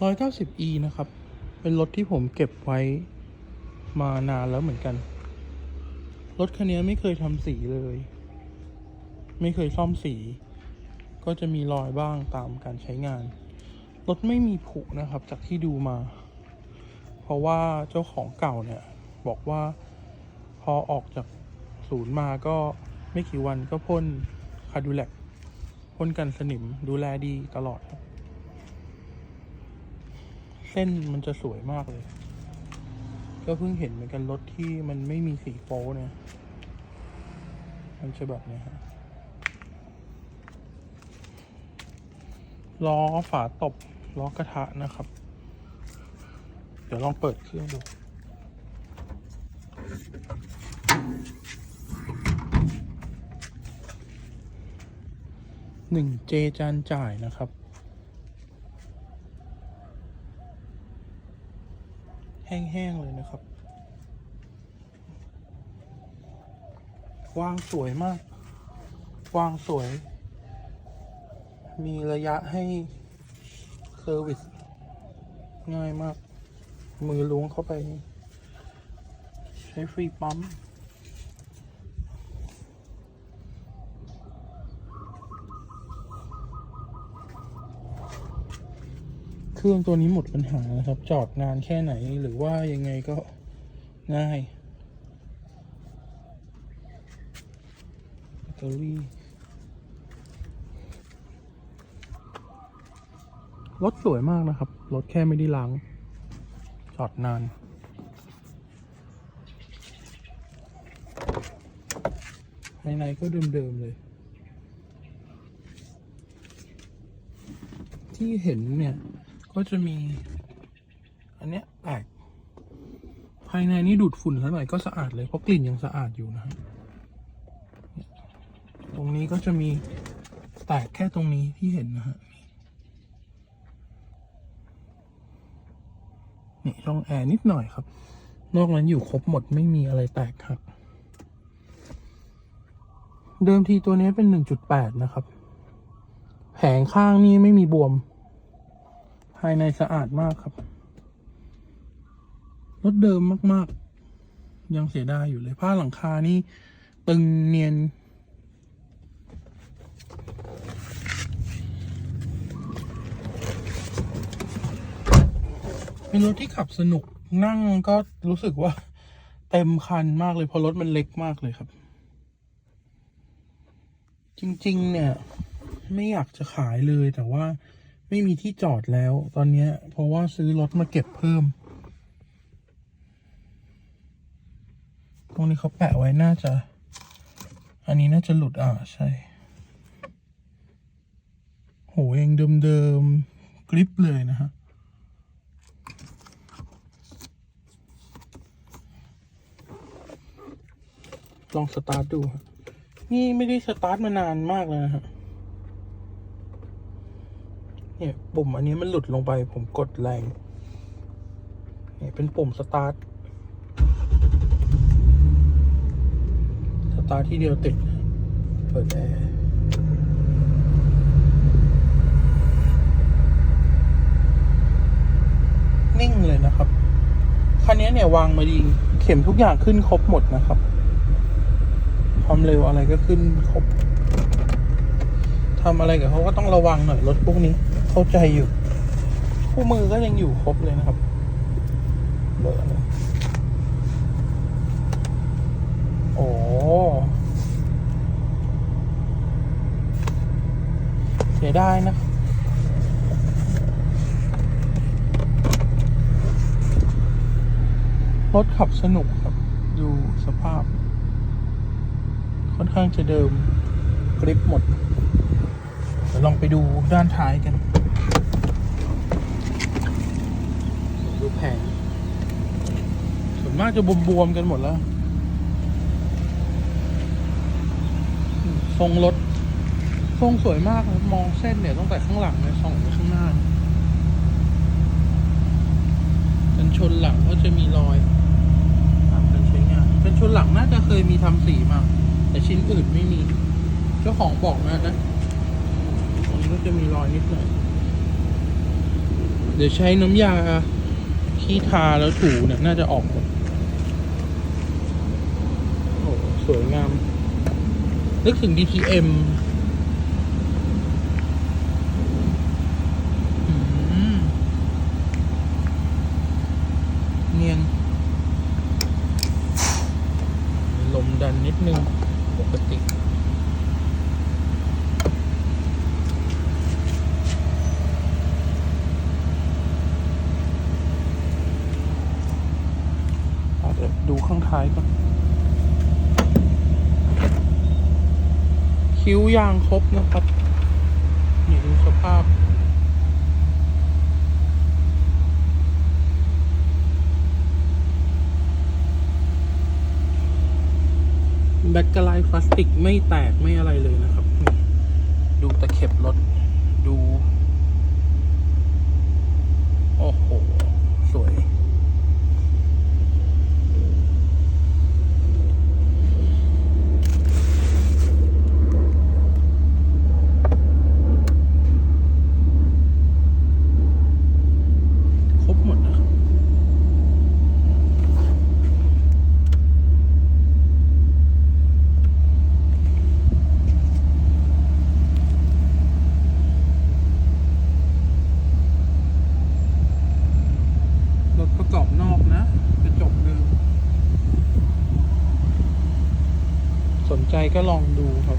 190e นะครับ เป็นรถที่ผมเก็บไว้มานานแล้วเหมือนกัน รถคันนี้ไม่เคยทำสีเลย ไม่เคยซ่อมสี ก็จะมีรอยบ้างตามการใช้งาน รถไม่มีผุนะครับจากที่ดูมา เพราะว่าเจ้าของเก่าเนี่ย บอกว่าพอออกจากศูนย์มาก็ไม่กี่วันก็พ่นคาดูแลกพ่นกันสนิมดูแลดีตลอดครับ เส้นมันจะสวยมากเลย ก็เพิ่งเห็นเหมือนกันรถที่มันไม่มีสีโฟเนี่ย มันจะแบบเนี้ยฮะล้อฝาตบล้อกระทะนะครับ เดี๋ยวลองเปิดเครื่องดูหนึ่งเจจานจ่ายนะครับ แห้งๆเลยนะครับวางสวยมาก วางสวย มีระยะให้เซอร์วิส ง่ายมาก มือล้วงเข้าไป ใช้ฟรีปั๊ม เครื่องตัวนี้หมดปัญหานะครับ จอดนานแค่ไหนหรือว่ายังไงก็ง่ายแบตเตอรี่รถสวยมากนะครับ รถแค่ไม่ได้ล้าง จอดนาน ภายในก็เดิมๆเลย ที่เห็นเนี่ย ก็จะมี อันเนี้ยแตกภายในนี่ดูดฝุ่นแล้วหน่อยก็สะอาดเลยเพราะกลิ่นยังสะอาดอยู่นะฮะตรงนี้ก็จะมีแตกแค่ตรงนี้ที่เห็นนะฮะนี่ช่องแอร์นิดหน่อยครับ นอกนั้นอยู่ครบหมดไม่มีอะไรแตกครับ เดิมทีตัวนี้เป็นหนึ่งจุดแปดนะครับ แผงข้างนี่ไม่มีบวม ภายในสะอาดมากครับ รถเดิมมาก ๆ ยังเสียดายอยู่เลย ผ้าหลังคานี่ตึงเนียน เป็นรถที่ขับสนุกนั่งก็รู้สึกว่าเต็มคันมากเลยเพราะรถมันเล็กมากเลยครับ จริง ๆ เนี่ย ไม่อยากจะขายเลยแต่ว่า ไม่มีที่จอดแล้ว ตอนนี้เพราะว่าซื้อรถมาเก็บเพิ่ม ตรงนี้เขาแปะไว้น่าจะ อันนี้น่าจะหลุดอ่าใช่ โหยังเดิมๆกริปเลยนะฮะลองสตาร์ทดูฮะนี่ไม่ได้สตาร์ทมานานมากแล้วนะฮะ เนี่ยปุ่มอันนี้มันหลุดลงไป ผมกดแรงเนี่ยเป็นปุ่มสตาร์ทสตาร์ทที่เดียวติด เปิดแอร์นิ่งเลยนะครับคันนี้เนี่ยวางมาดีเข็มทุกอย่างขึ้นครบหมดนะครับ ความเร็วอะไรก็ขึ้นครบทำอะไรกับเขาก็ต้องระวังหน่อยรถพวกนี้ เข้าใจอยู่ คู่มือก็ยังอยู่ครบเลยนะครับเบอร์อะไรโอ้เสียดายนะรถขับสนุกครับ ดูสภาพ ค่อนข้างจะเดิมกริปหมดเดี๋ยวลองไปดูด้านท้ายกัน ดูแผงส่วนมากจะบวมๆกันหมดแล้ว ทรงรถ ทรงสวยมาก มองเส้นเนี่ยตั้งแต่ข้างหลังเนี่ยส่องไปข้างหน้ากันชนหลังก็จะมีรอยตามการใช้งานกันชนหลังน่าจะเคยมีทำสีมา แต่ชิ้นอื่นไม่มี เจ้าของบอกนะนะตรงนี้ก็จะมีรอยนิดหน่อย เดี๋ยวใช้น้ำยา ที่ทาแล้วถูเนี่ยน่าจะออกหมดโอ้สวยงาม นึกถึง DTM เนียน ลมดันนิดนึง ปกติ อาจจะายก่อน คิ้วยางครบนะครับ นี่ดูสภาพ แบ็กกะไลพลาสติกไม่แตกไม่อะไรเลยนะครับ ดูตะเข็บรถ ดู โอ้โห สวย ครบหมดนะครับ รถประกอบนอกนะกระจกเดิมสนใจ ก็ลองดูครับ